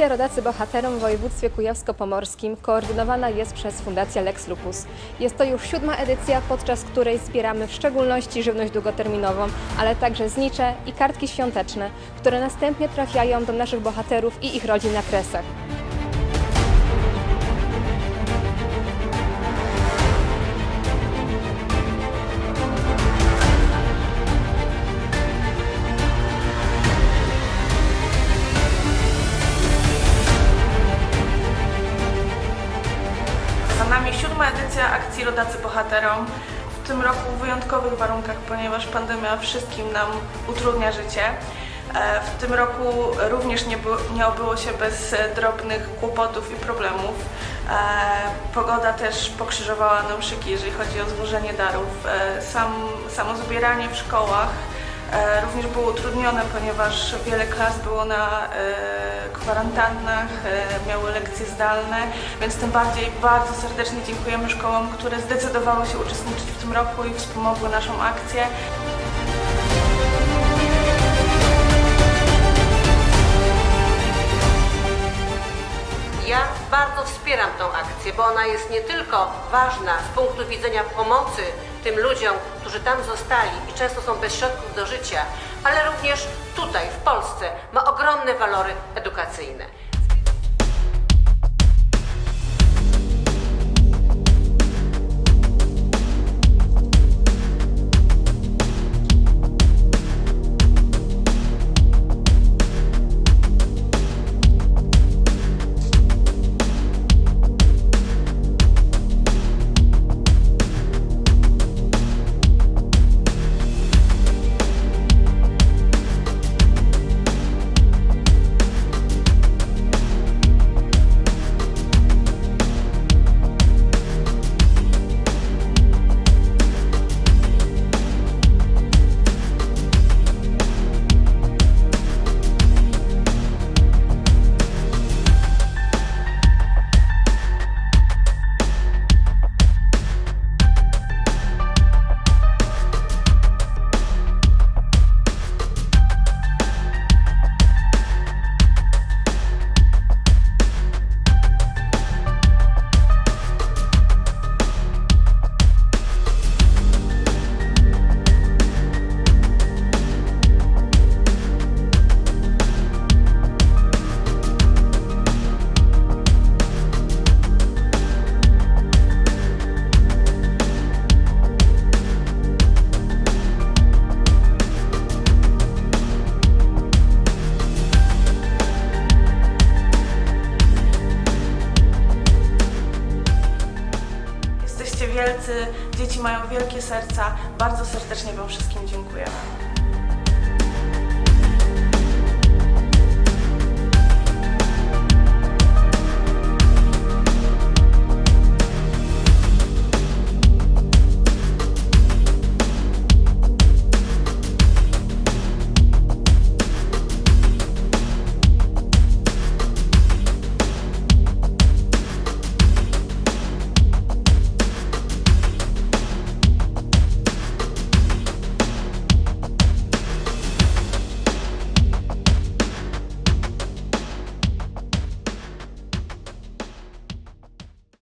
Akcja Rodacy Bohaterom w województwie kujawsko-pomorskim koordynowana jest przez Fundację Lex Lupus. Jest to już siódma edycja, podczas której wspieramy w szczególności żywność długoterminową, ale także znicze i kartki świąteczne, które następnie trafiają do naszych bohaterów i ich rodzin na kresach. Nami siódma edycja akcji Rodacy Bohaterom. W tym roku w wyjątkowych warunkach, ponieważ pandemia wszystkim nam utrudnia życie. E, W tym roku również nie, było, nie obyło się bez drobnych kłopotów i problemów. E, Pogoda też pokrzyżowała nam szyki, jeżeli chodzi o złożenie darów. E, Sam, samo zbieranie w szkołach Również było utrudnione, ponieważ wiele klas było na e, kwarantannach, e, miały lekcje zdalne, więc tym bardziej bardzo serdecznie dziękujemy szkołom, które zdecydowały się uczestniczyć w tym roku i wspomogły naszą akcję. Ja bardzo wspieram tą akcję, bo ona jest nie tylko ważna z punktu widzenia pomocy tym ludziom, którzy tam zostali i często są bez środków do życia, ale również tutaj, w Polsce, ma ogromne walory edukacyjne. Wielcy, dzieci mają wielkie serca. Bardzo serdecznie Wam wszystkim dziękujemy.